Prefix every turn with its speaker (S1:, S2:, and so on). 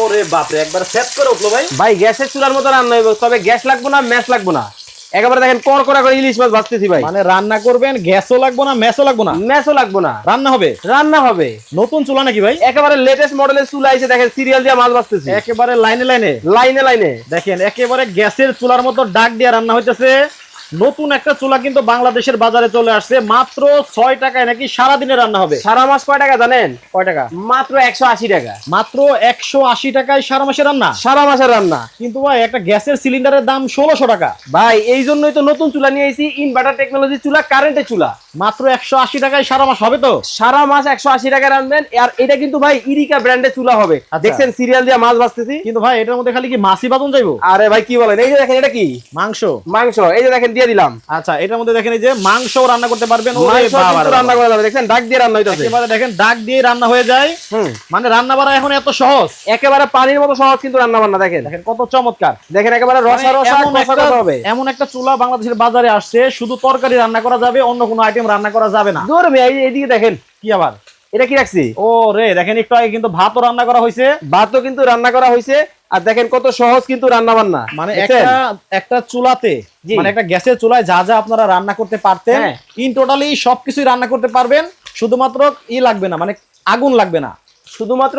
S1: ওরে বাপরে একবার সেট করে উঠল ভাই।
S2: ভাই গ্যাসের চুলার মতো রান্না হইব তবে গ্যাস লাগবো না ম্যাচ লাগবো না। একেবারে দেখেন কর করা করে ইলিশ মাছ ভাজতেছি ভাই।
S1: মানে রান্না করবেন গ্যাসও লাগবো না ম্যাসও লাগবো না?
S2: ম্যাচও লাগবো না।
S1: রান্না হবে?
S2: রান্না হবে।
S1: নতুন চুলা নাকি ভাই?
S2: একেবারে লেটেস্ট মডেলের চুলা এসে দেখেন সিরিয়াল দিয়ে মাছ ভাজতেছি।
S1: একেবারে লাইনে লাইনে?
S2: লাইনে লাইনে।
S1: দেখেন একেবারে গ্যাসের চুলার মতো ডাক দিয়ে রান্না হইতেছে। নতুন একটা চুলা কিন্তু বাংলাদেশের বাজারে চলে আসছে। মাত্র ছয় টাকায় নাকি সারা দিনে রান্না হবে?
S2: সারা মাস কয় টাকা জানেন?
S1: কয় টাকা?
S2: মাত্র একশো আশি টাকা।
S1: মাত্র একশো আশি টাকায় সারা মাসে রান্না?
S2: সারা মাসের রান্না।
S1: কিন্তু ভাই একটা গ্যাসের সিলিন্ডারের দাম ষোলোশো টাকা।
S2: ভাই এই জন্যই তো নতুন চুলা নিয়ে এসেছি ইনভার্টার টেকনোলজি চুলা কারেন্টের চুলা।
S1: মাত্র একশো আশি টাকায় সারা মাস হবে তো?
S2: সারা মাস একশো আশি টাকায় রাখবেন আর এটা কিন্তু ভাই ইরিকা ব্র্যান্ডের চুলা হবে।
S1: আচ্ছা।
S2: দেখছেন সিরিয়াল দিয়ে মাছ ভাজতেছি।
S1: কিন্তু ভাই এটার মধ্যে খালি কি মাছি বাদন যাইবো?
S2: আরে ভাই কি বলেন? এই যে দেখেন এটা কি?
S1: মাংস।
S2: মাংস। এই যে দেখেন দিয়ে দিলাম।
S1: আচ্ছা এটার মধ্যে দেখেন এই যে মাংস রান্না করতে পারবেন।
S2: রান্না করা যাবে দেখছেন? ডাক দিয়ে রান্না হইতাছে।
S1: একেবারে দেখেন ডাক দিয়ে রান্না হয়ে যায়। মানে রান্না বাড়া এখন এত সহজ।
S2: একেবারে পানির মতো সহজ কিন্তু রান্না বান্না দেখেন।
S1: দেখেন কত চমৎকার।
S2: দেখেন একেবারে রসা
S1: মানে
S2: রসা
S1: এমন একটা-
S2: হবে।
S1: এমন একটা চুলা বাংলাদেশের বাজারে আসছে শুধু তরকারি রান্না করা যাবে অন্য কোনো আইটেম রান্না করা যাবে না।
S2: দূর এইদিকে দেখেন।
S1: কি আবার?
S2: এটা কি রাখছি?
S1: ও রে দেখেন একটু আগে কিন্তু ভাতও রান্না করা হয়েছে
S2: ভাতও কিন্তু রান্না করা হয়েছে আর দেখেন কত সহজ কিন্তু রান্না বান্না
S1: মানে একটা একটা চুলাতে মানে একটা গ্যাসের চুলায় যা যা আপনারা রান্না করতে পারতেন
S2: হ্যাঁ।
S1: ইন টোটালি সবকিছুই রান্না করতে পারবেন শুধুমাত্র ই লাগবে না মানে আগুন লাগবে না।
S2: শুধুমাত্র